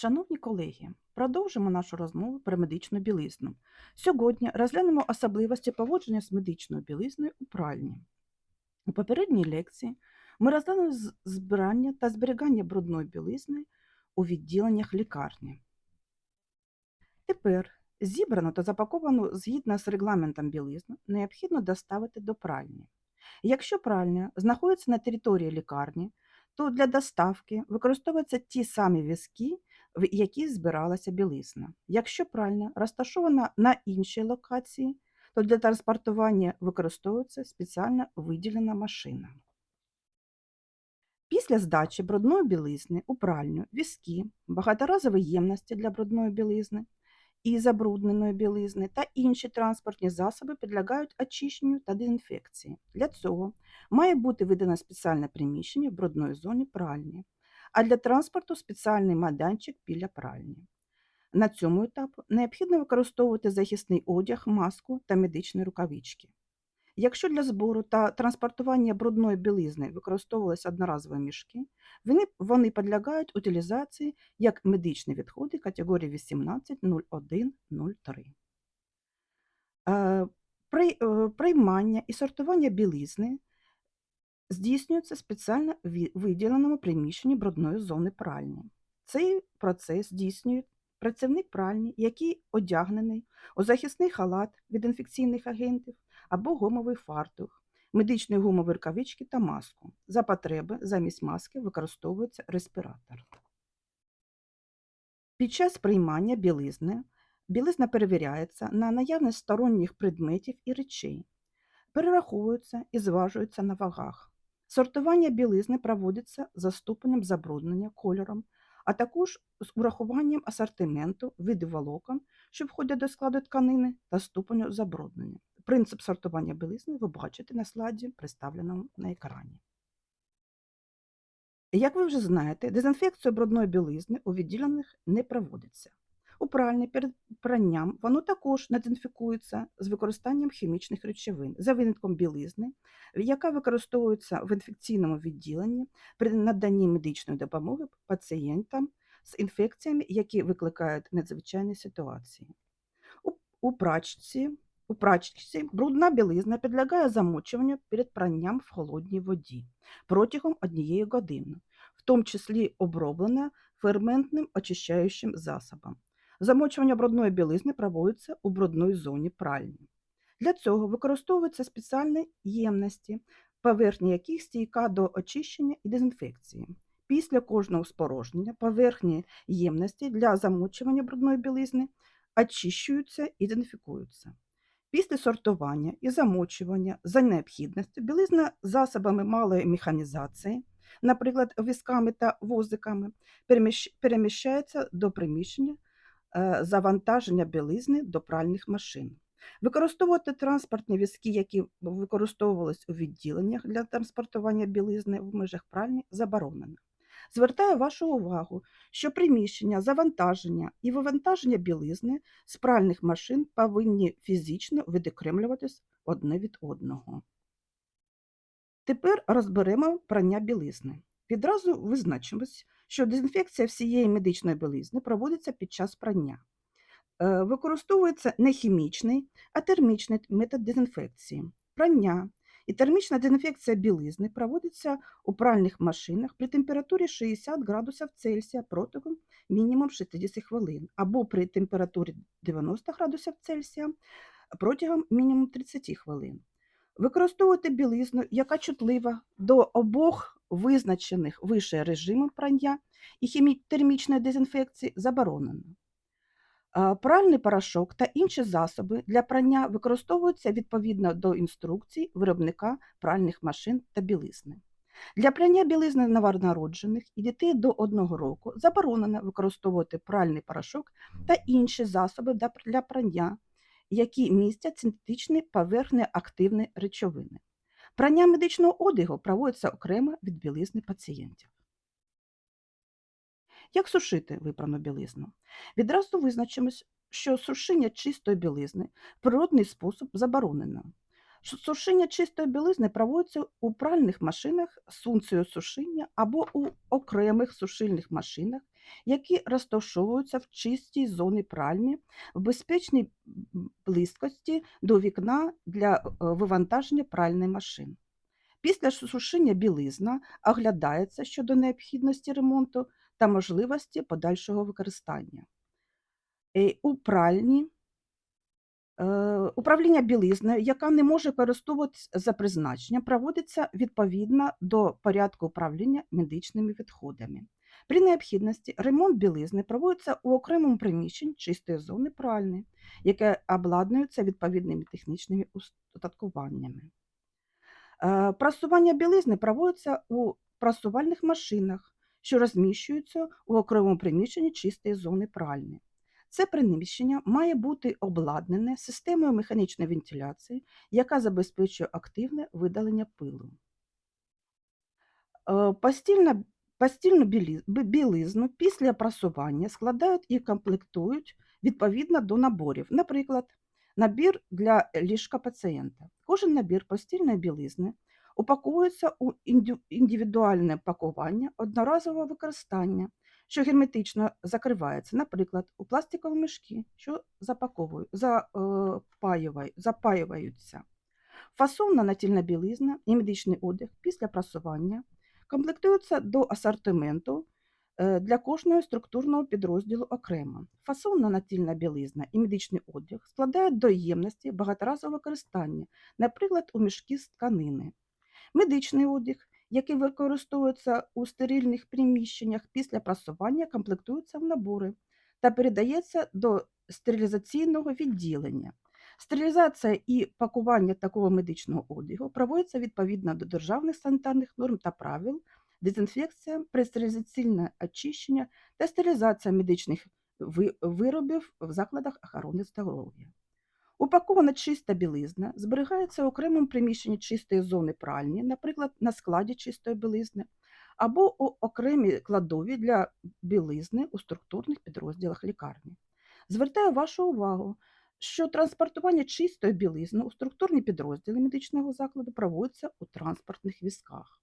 Шановні колеги, продовжимо нашу розмову про медичну білизну. Сьогодні розглянемо особливості поводження з медичною білизною у пральні. У попередній лекції ми розглянули збирання та зберігання брудної білизни у відділеннях лікарні. Тепер зібрану та запаковану згідно з регламентом білизну необхідно доставити до пральні. Якщо пральня знаходиться на території лікарні, то для доставки використовуються ті самі візки, в які збиралася білизна. Якщо пральня розташована на іншій локації, то для транспортування використовується спеціально виділена машина. Після здачі брудної білизни у пральню візки, багаторазові ємності для брудної білизни і забрудненої білизни та інші транспортні засоби підлягають очищенню та дезінфекції. Для цього має бути видано спеціальне приміщення в брудної зоні пральні, а для транспорту спеціальний майданчик біля пральні. На цьому етапі необхідно використовувати захисний одяг, маску та медичні рукавички. Якщо для збору та транспортування брудної білизни використовувалися одноразові мішки, вони, вони підлягають утилізації як медичні відходи категорії 18.01.03. Е, е, Приймання і сортування білизни здійснюється спеціально виділеному приміщенні брудної зони пральні. Цей процес здійснює працівник пральні, який одягнений у захисний халат від інфекційних агентів або гумовий фартух, медичні гумові рукавички та маску. За потреби замість маски використовується респіратор. Під час приймання білизни білизна перевіряється на наявність сторонніх предметів і речей, перераховується і зважується на вагах. Сортування білизни проводиться за ступенем забруднення кольором, а також з урахуванням асортименту, виду волокон, що входять до складу тканини, та ступеню забруднення. Принцип сортування білизни ви бачите на слайді, представленому на екрані. Як ви вже знаєте, дезінфекція брудної білизни у відділених не проводиться. У пральні перед пранням воно також не дезінфікується з використанням хімічних речовин за винятком білизни, яка використовується в інфекційному відділенні при наданні медичної допомоги пацієнтам з інфекціями, які викликають надзвичайні ситуації. У прачці у прачці брудна білизна підлягає замочуванню перед пранням в холодній воді протягом однієї години, в тому числі оброблена ферментним очищаючим засобом. Замочування брудної білизни проводиться у брудної зоні пральні. Для цього використовуються спеціальні ємності, поверхня яких стійка до очищення і дезінфекції. Після кожного спорожнення поверхні ємності для замочування брудної білизни очищуються і дезінфікуються. Після сортування і замочування за необхідності білизна засобами малої механізації, наприклад, візками та возиками, переміщ- переміщається до приміщення завантаження білизни до пральних машин. Використовувати транспортні візки, які використовувались у відділеннях для транспортування білизни в межах пральні, заборонено. Звертаю вашу увагу, що приміщення завантаження і вивантаження білизни з пральних машин повинні фізично відокремлюватись одне від одного. Тепер розберемо прання білизни. Відразу визначимось, що дезінфекція всієї медичної білизни проводиться під час прання. Е, Використовується не хімічний, а термічний метод дезінфекції. Прання і термічна дезінфекція білизни проводиться у пральних машинах при температурі 60 градусів Цельсія протягом мінімум 60 хвилин, або при температурі 90 градусів Цельсія протягом мінімум 30 хвилин. Використовувати білизну, яка чутлива до обох визначених вище режимів прання і хімі- термічної дезінфекції заборонено. Пральний порошок та інші засоби для прання використовуються відповідно до інструкцій виробника пральних машин та білизни. Для прання білизни новонароджених і дітей до 1 року заборонено використовувати пральний порошок та інші засоби для прання, які містять синтетичні поверхнеактивні речовини. Прання медичного одягу проводиться окремо від білизни пацієнтів. Як сушити випрану білизну? Відразу визначимось, що сушіння чистої білизни природний спосіб заборонено. Сушіння чистої білизни проводиться у пральних машинах з функцією сушіння або у окремих сушильних машинах, які розташовуються в чистій зоні пральні в безпечній близькості до вікна для е, вивантаження пральної машин. Після сушіння білизна оглядається щодо необхідності ремонту та можливості подальшого використання. Е, У пральні Е, Управління білизною, яка не може користуватися за призначенням, проводиться відповідно до порядку управління медичними відходами. При необхідності ремонт білизни проводиться у окремому приміщенні чистої зони пральні, яке обладнується відповідними технічними устаткуваннями. Е, Прасування білизни проводиться у прасувальних машинах, що розміщуються у окремому приміщенні чистої зони пральні. Це приміщення має бути обладнане системою механічної вентиляції, яка забезпечує активне видалення пилу. Е, Постільна, постільну білизну після прасування складають і комплектують відповідно до наборів. Наприклад, набір для ліжка пацієнта. Кожен набір постільної білизни упаковується у індивідуальне пакування одноразового використання, що герметично закривається, наприклад, у пластикові мішки, що запаковують, запаюваються. Фасовна натільна білизна і медичний одяг після прасування комплектуються до асортименту е, для кожного структурного підрозділу окремо. Фасовна натільна білизна і медичний одяг складають до ємності багаторазового використання, наприклад, у мішки з тканини. Медичний одяг, який використовується у стерильних приміщеннях після прасування, комплектується в набори та передається до стерилізаційного відділення. Стерилізація і пакування такого медичного одягу проводиться відповідно до державних санітарних норм та правил, дезінфекція, престерилізаційне очищення та стерилізація медичних виробів в закладах охорони здоров'я. Упакована чиста білизна зберігається в окремому приміщенні чистої зони пральні, наприклад, на складі чистої білизни, або у окремій кладові для білизни у структурних підрозділах лікарні. Звертаю вашу увагу, що транспортування чистої білизни у структурні підрозділи медичного закладу проводиться у транспортних візках.